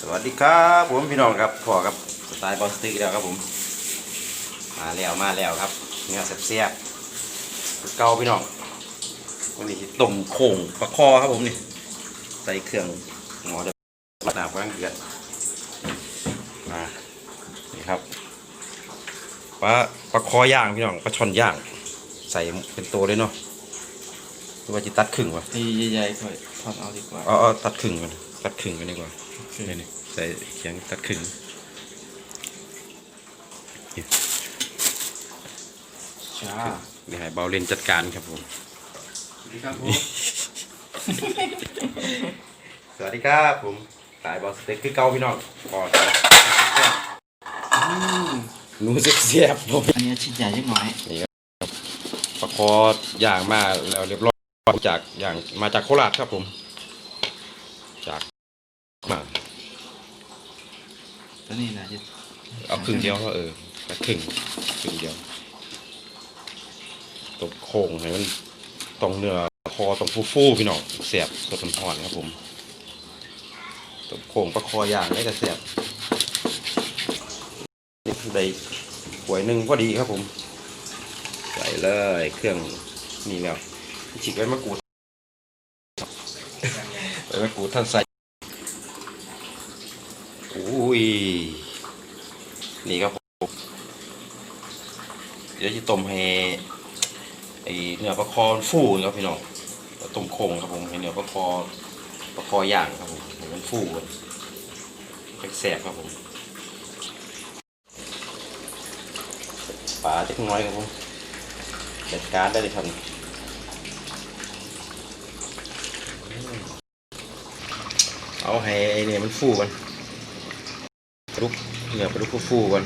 สวัสดีครับผมพี่น้องครับพ่อครับสไตล์บอลสติกแล้วครับผม มาแล้วมาแล้วครับเนื้อเสียบๆเกาพี่น้องวันนี้สิต้มโข่งปลาคอครับผมนี่ใส่เครื่องหมอเดือดระดับว่างเดือดมานี่ครับปลาปลาคอย่างพี่น้องปลาช่อนย่าง ใส่เป็นตัวเลยเนาะหรือว่าจะตัดครึ่งวะตีใหญ่ๆค่อยทอดเอาดีกว่าเอาเอาตัดครึ่งกันตัดครึ่งกันดีกว่าโอเค นี่นี่ใส่เขียงตัดครึ่งช้าเดี๋ยวให้เบาเล่นจัดการครับผม สวัสดีครับผม สวัสดีครับผมสายบอลสเต็กคือเก่าพี่น้องพอครับหนูเสียบๆผมอันนี้ชิ้นใหญ่นิดหน่อยปลาคอย่างมาแล้วเรียบร้อยจากอย่างมาจากโคราชครับผม จากมา ตัวนี้นะจะเอาครึ่งเดียวก็เออตัดครึ่งครึ่งเดียวตบโค้งให้มันตรงเนื้อคอตรงฟูๆพี่น้องเสียบสดอ่อนๆครับผมตบโค้งปลาคอย่างได้แต่เสียบนี่คือได้หวยหนึ่งพอดีครับผมใส่เลยเครื่องนี่แล้วฉีกไว้มะกรูดไว้มะกรูดท่านใส่ อุ้ย นี่ครับผมเดี๋ยวจะต้มให้ไอเนื้อปลาคอมันฟูครับพี่น้องต้มโคงครับผมให้เนื้อปลาคอปลาคอย่างครับผมให้มันฟูกันแสบครับผมปลาเล็กน้อยครับผมจัดการได้เลยครับเอาให้ไอ้เนี่ยมันฟูกัน ปลุกเนื้อปลาดุกฟูๆกัน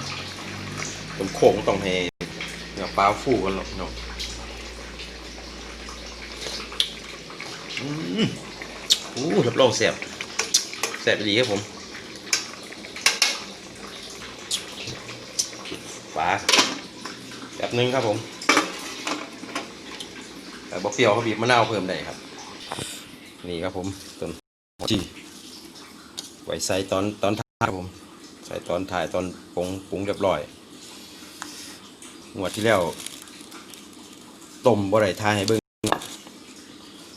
ผมโค้งต้องให้เนื้อปลาฟูกันหรอกเนาะอืมอู้รับรองแซ่บแซ่บดีครับผมปลาแบบนึงครับผมแต่บอเปรี้ยวเขาบีบมะนาวเพิ่มได้ครับ นี่ครับผมต้นจีไว้ใส่ตอนตอนท้ายครับผม ส่ตอนถ่ายตอนปรุงปรุงเรียบร้อยงวดที่แล้วต้มบ่ได้ทายให้เบิ้ง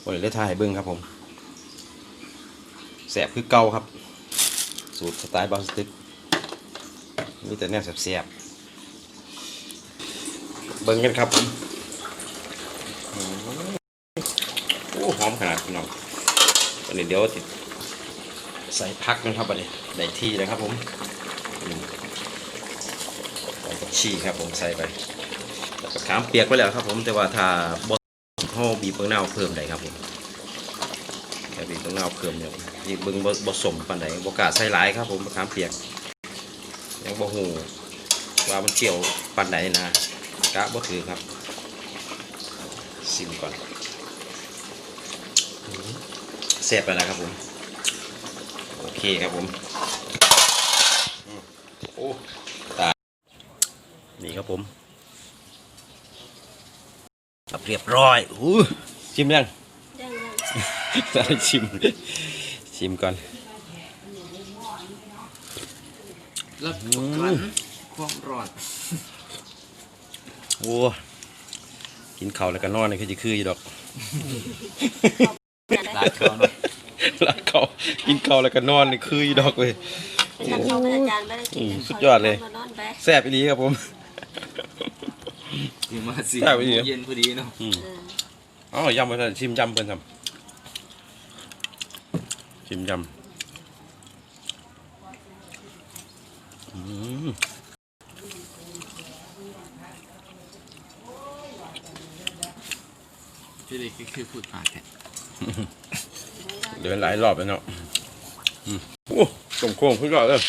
บ่ได้เลยทายให้เบิ้งครับผมแสบคือเก่าครับ สูตรสไตล์บาสติกมีแต่แนวแสบๆเบิ้งกันครับผมโอ้หอมขนาดพี่น้องวันนี้เดี๋ยวติดใส่พักนะครับวันนี้ได้ที่แล้วครับผม ผักชีครับผมใส่ไปแล้วก็ขามเปียกไปแล้วครับ ผมแต่ว่าถ้าบดห่อบีบเบิ้งนาวเพิ่มได้ครับผมถ้าบีบเบิ้งนาวเพิ่มเนี่ยบีบเบิ้งบ่บสมปานใดบกาใส่หลายครับ ผมมะขามเปียก ยังบ่หูว่ามันเกี่ยวปานใดนนะกะบ่ถือครับซิมก่อนเสียบไปแล้วครับผม โอเคครับผม ตายนี่ครับผมครับเรียบร้อยอู้ชิมยังยังยังได้ชิม ชิมก่อนแล้วกันความร้อนโอ้กินข้าวแล้วก็นอนนี่คือจะคืออยู่ดอกลาดเขาหน่อยรักเขากินข้าวแล้วก็นอนนี่คืออยู่ดอกเลย เป็นการเข้าอาจารย์ไม่ได้กินอืมสุดยอดเลยมานอนไปแซ่บอีหลีครับผมที่มาสี่ได้ไปดีโมงเย็นพอดีเนาะอืมเอออ๋อยำไปเลยชิมยำเพิ่นทำชิมยำอืมพี่เด็กก็คือพูดผ่านแค่เดินหลายรอบแล้วเนาะอืมโอ้ ต้มโค้งขึ้นก่อนเลย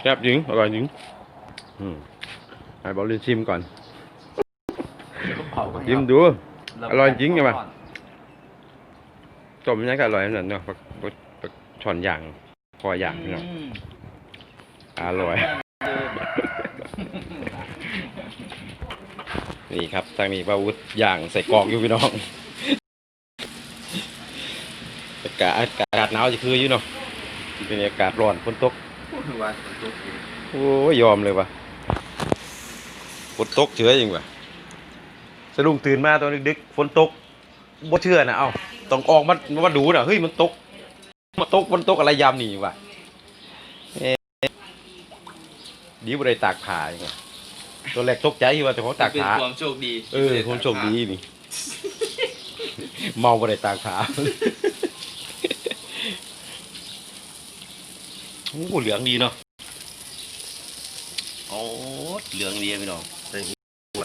แซ่บจริงอร่อยจริงอืมให้บอกเรียนชิมก่อนชิมดู อร่อยจริงไงวะต้มยังก็อร่อยขนาดเนาะปักปักปักช่อนย่างคอย่างเนาะอืมอร่อย นี่ครับทางนี้ปลาวุธย่างใส่กรอกอยู่พี่น้องอากาศอากาศหนาวจะคืออยู่เนาะ เป็นอากาศร้อนฝนตกพูดถึงวันฝนตกอยู่โอ้ยยอมเลยว่ะฝนตกเฉยจริงว่ะสะดุ้งตื่นมาตอนดึกๆฝนตกบ่เชื่อนะเอ้าต้องออกมามาดูน่ะเฮ้ยมันตกมาตกมันตกอะไรยามนี่ว่ะเอ๊ะดีบ่ได้ตากผ้าจังวะตัวแรกตกใจว่าแต่ของตากเป็นผ้าความโชคดี เออคนโชคดีนี่ เมาบ่ได้ตากผ้า อ้เหลืองดีเนาะโอ้เหลืองดีพี่น้องใส่หัว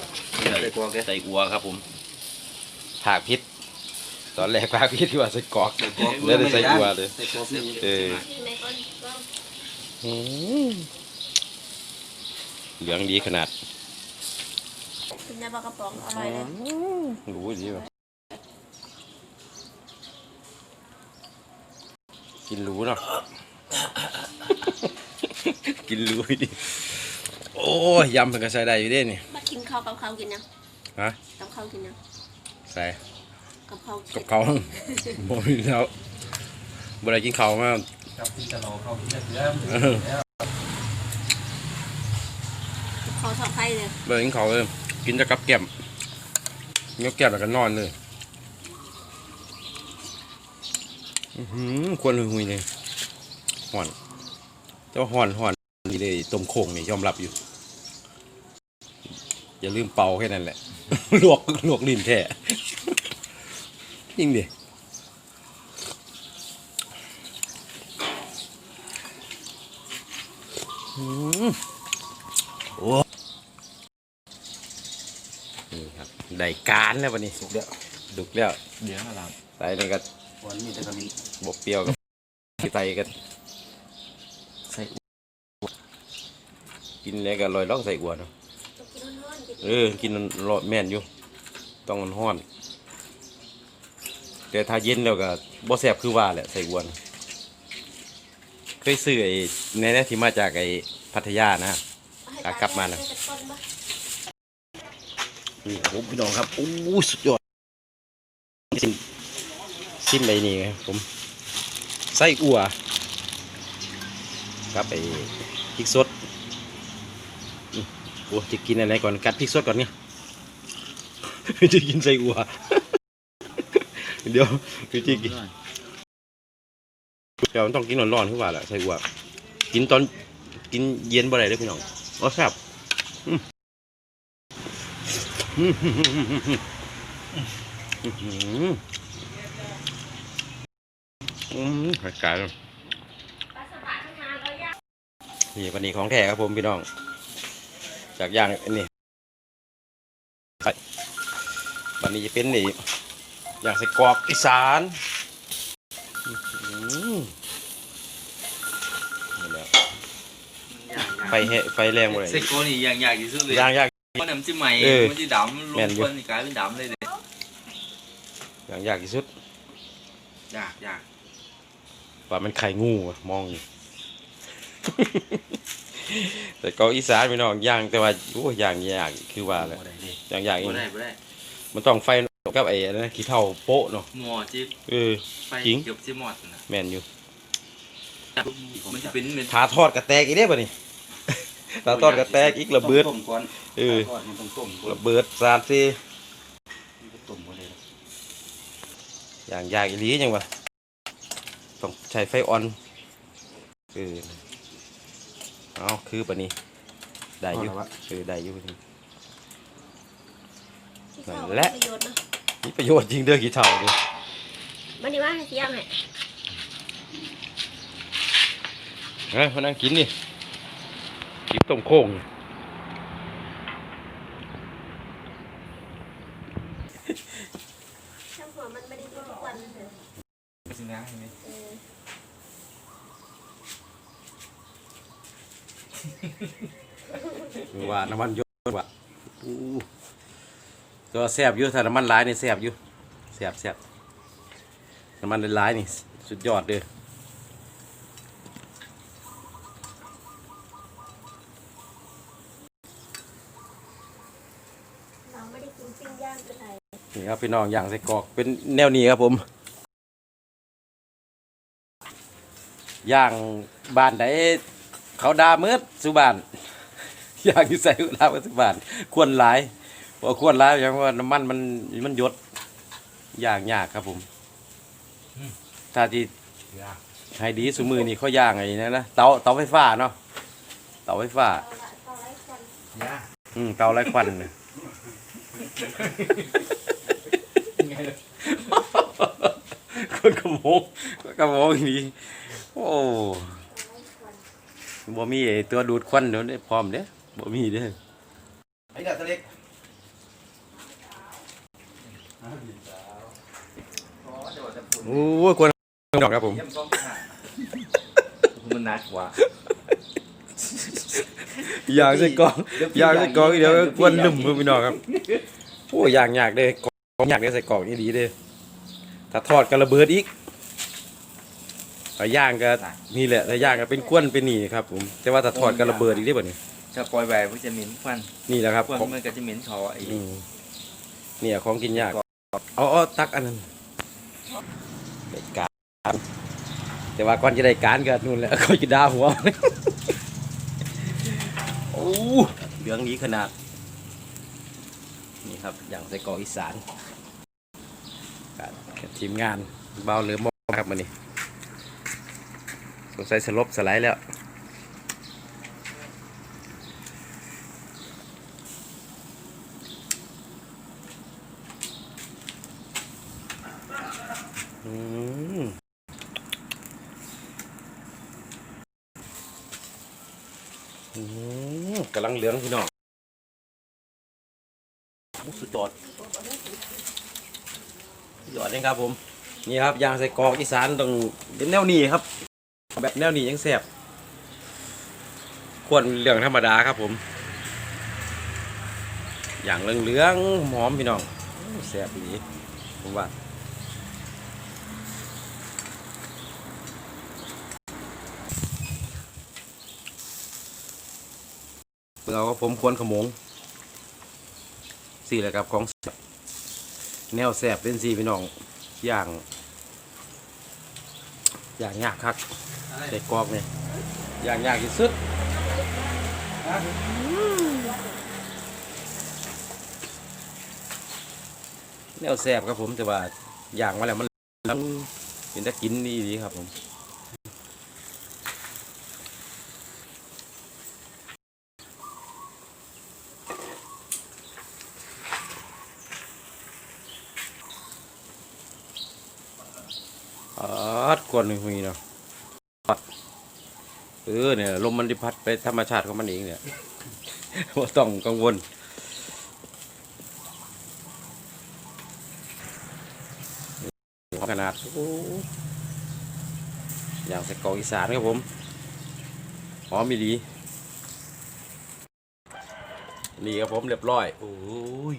ใส่กวางแกใส่อัวครับผมผากพิษตอนแรกผากพิษที่ว่าใส่กรอกแล้วได้ใส่อัวเลยใส่กวางนี่เออที่ไหนก่อนก็อืมเหลืองดีขนาดกินในปลากระป๋องอร่อยเลยรู้ดีป่ะกินรู้เนาะ กินรู้ดิโอ้ยยำมันก็ใส่ได้อยู่เด้นี่มากินข้าวกับข้าวกินยังฮะกับข้าวกินยังใส่กับข้าวกับเขาบ่มีแล้วบ่ได้กินข้าวมากับที่จะรอเข้าที่จะเสือเออข้าวทอดไข่เลยบ่ได้กินข้าวเลยกินแต่กับแก้มยกแก้มแล้วก็นอนเลยอือหือควรหุยๆเลยห่อน แต่ว่าห่อนห่อนนี่เลยต้มโค้งนี่ยอมรับอยู่ อย่าลืมเป่าแค่นั้นแหละ ลวกลวกลิ้นแท้จริงดิอืมโอ้นี่ครับได้การแล้ววันนี้สุกแล้วดุกแล้วเดี๋ยวมาลใส่นี่ก็ำวันนี้จะมีบกเปรี้ยวกับ ใส่กัน ใส่อั่วกินแล้วก็ลอยล่องใส่อัวเนาะกินร้อนๆกินเออ กินมันรอแม่นอยู่ ต้องมันห้อน แต่ถ้าเย็นแล้วก็บ่แซ่บคือว่าแหละใส่อวนเคยซื้อไอ้ในนี้ที่มาจากไอ้พัทยานะอะกลับมาน่ะนี่ครับผมพี่น้องครับโอ้สุดยอดซิมซิมไอ้นี่ไงผมไส้อั่ว กับไอ้พริกสดอืมโอ้จะกินอะไรก่อนกัดพริกสดก่อนเนี่ยจะกินไส้อั่วเดี๋ยวพี่จีกินเดี๋ยวต้องกินร้อนๆขึ้นมาแหละไส้อั่วกินตอนกินเย็นบ่ได้เลยพี่น้องอ๋อครับอืมอืมอืมอืมอืมอืมอืมอืมอากาศ นี่วันนี้ของแท้ครับผมพี่น้อง จากอย่างอันนี้ไปวันนี้จะเป็นนี่อย่างใส่กรอกอีสานอื้อหือนี่แหละไฟแห่ไฟแรงหมดเลยเซ็กโกนี่อย่างยากที่สุดเลยย่างยากเพราะน้ำจิ้มใหม่เออมันจะดำลแม่งนอยู่คนนี่กลายเป็นดำเลยเด็อย่างยากที่สุดยากยากว่ามันไข่งูอะมองอยู่ แต่กรอกอีสานพี่น้องย่างแต่ว่าโอ้ยย่างยากคือว่าแหละบ่ได้ดิย่างยากอีบ่กได้บ่ได้มันต้องไฟกับไอ้อะไรนะขี้เท่าโป๊ะเนาะหมอจิ๊บเออ ไฟจริง เกือบจะหมดนะแม่นอยู่มันจะเป็นเหมือนทาทอดกระแตกอีกได้ป่ะนี่ทาทอดกระแตกอีกระเบิด ต้มก่อนเออก่อนมันต้องต้มก่อนระเบิดสามสี่ต้มก่อนเลยอย่างยากอีหลีจังวะต้องใช้ไฟอ่อนเออ เอาคือป่ะนี่ได้อยู่เออได้อยู่นี่และมีประโยชน์จริงเด้อขี้เท่านี่มันนี่ว่าให้เสียงให้เฮ้ยมานั่งกินนี่กินต้มโค้งช่างหัวมันไม่ได้กินทุกวันเลยสินะเห็นไหมเออ ว่าน้ำมันเยอะว่ะอู้ก็แซ่บอยู่ถ้าน้ำมันหลายนี่แซ่บอยู่แซ่บแซ่บน้ำมันหลายๆนี่ สุดยอดเลยเราไม่ได้กินปิ้งย่างเป็นไรนี่ครับพี่น้องอย่างใส่กรอกเป็นแนวนี้ครับผม ย่างบ้านใด เขาด่ามืดสุบ้านย่างอยู่ใส่ด่ามืดสุบ้านควรหลายเพราะควรหลายอย่างว่าน้ำมันมันมันหยดย่างยากครับผมถ้าที่ให้ดีสุมือนี่เขาย่างไงนะนะเตาเตาไฟฟ้าเนาะเตาไฟฟ้าย่าอืมเตาไร้ควันน่ะไงเลยคนกระโมงคนกระโมงอย่างนี้โอ้ บ่มีไอ้ตัวดูดควันเดี๋ยวนี้พร้อมเด้บ่มีเด้อไอ้เด็กเล็กโอ้ยควรดอกครับผมเยี่ยมกล้องถ่ายมันหนักกว่าอยากใส่กล่องอยากใส่กล่องอีกเดี๋ยวควรลุ่มมือพี่น้องครับโอ้ยอยากอยากเลยกล่องอยากได้ใส่กล่องนี่ดีเลยถ้าทอดก็ระเบิดอีก ถ้าย่างก็นี่แหละถ้าย่างก็เป็นควนเป็นนี่ครับผมแต่ว่าถ้าทอดก็ระเบิดอีกได้บ่เนี่ยถ้าปล่อยไปมันจะเหม็นควันนี่แหละครับควันของมันก็จะเหม็นคอไอ้อืมเนี่ยของกินยากเอาเอาตักอันนั้นได้การแต่ว่าก่อนจะได้การก็นู่นแหละเขาจะด่าหัวโอ้เหลืองนี้ขนาด นี่ครับอย่างใส่กรอกอีสานกับทีมงานเบาเหลือมองครับมันนี่ สงสัยสลบสไลด์แล้วอืมอืมกำลังเหลืองพี่น้องสุดยอดยอดเลยครับผม นี่ครับยางใส่กรอกอีสานต้องเป็นแนวนี้ครับ แบบแนวนี้ยังแซ่บควรเหลืองธรรมดาครับผม อย่างเหลืองหอมพี่น้องโอ้แซ่บดีผมว่าเราก็ผมควรขมงสี่แหละครับของแซ่บแนวแสบเป็นสี่พี่น้องอย่าง อย่างยากคักใส่กรอกเนี่ยอย่างยากที่สุดแนวแสบครับผมแต่ว่าอย่างมาแล้วมันเป็นตะกินนี่ดีครับผม อัดกวนหุยๆเนาะปัดเออเนี่ยลมมันดิพัดไปธรรมชาติของมันเองเนี่ยว่าต้องกังวลขนาดโอ้อย่างใส่กรอกอีสานครับผมหอมมีดี นี่ครับผมเรียบร้อยโอ้ย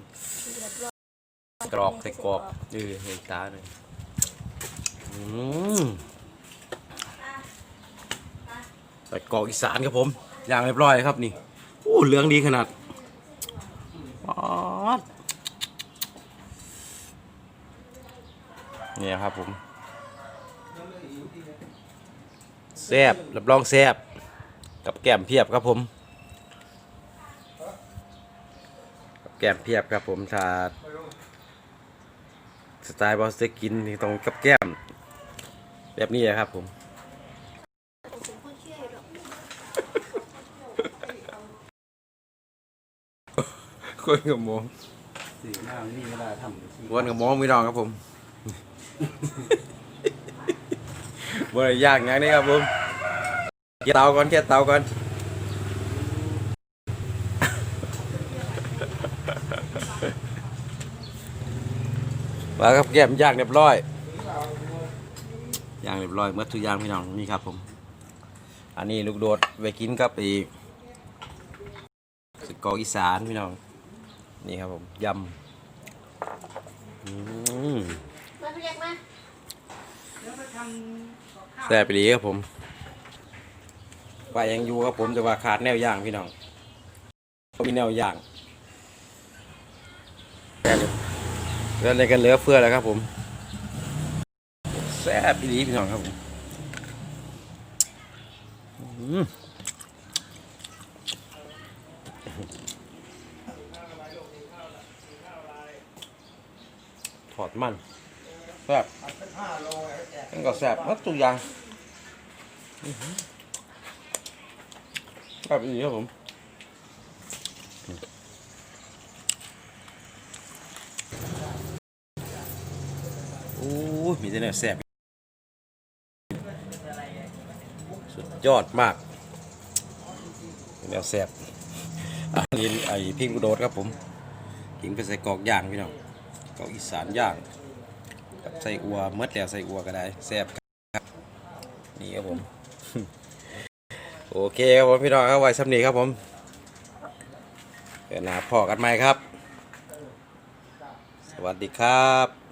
กรอกใส่กรอกเออเห็นตาเลยอืม ใส่กรอกอีสานครับผม อย่างเรียบร้อยครับนี่โอ้เหลืองดีขนาดป๊าดเนี่ยครับผมแซบรับรองแซบกับแก้มเพียบครับผมกับแก้มเพียบครับผมถ้าสไตล์บอสเตกินนี่ต้องกับแก้ม แบบนี้ครับผม คนกับมองสื่อหน้านี่เวลาทำวนกับมองไม่ดองครับผมบนยากอย่างนี้ครับผมเกี่ยวเตาก่อนเกี่ยวเตาก่อนมาครับแก้มย่างเรียบร้อย ย่างเรียบร้อยเมื่อทุกอย่างพี่น้องนี่ครับผม อันนี้ลูกโดดไว้กินกับอีกสกออีสานพี่น้อง นี่ครับผมยำอืมมาเรียกมาแซ่บไปดีครับผมไปยังอยู่ครับผมแต่ว่าขาดแนวย่างพี่น้องก็มีแนวย่างแล้วในกันเหลือเฟือแล้วครับผมแซ่บไปดีพี่น้องครับผมถอดมันแซ่บมันก็แซ่บหมดทุกอย่างแซ่บอีกครับผมโอ้มีแต่เนื้อแซ่บสุด ยอดมากเนื้อแซ่บอันนี้ไอ้พิงกุโดดครับผมกินไปใส่กอกย่างพี่น้องกอกอีสานย่างกับใส่อัวเมดแล้วใส่อัวก็ได้แซ่บครับนี่ครับผมโอเคครับผมพี่น้องครับไว้สำนีครับผมเดี๋ยวหนาพอกันไหมครับ สวัสดีครับ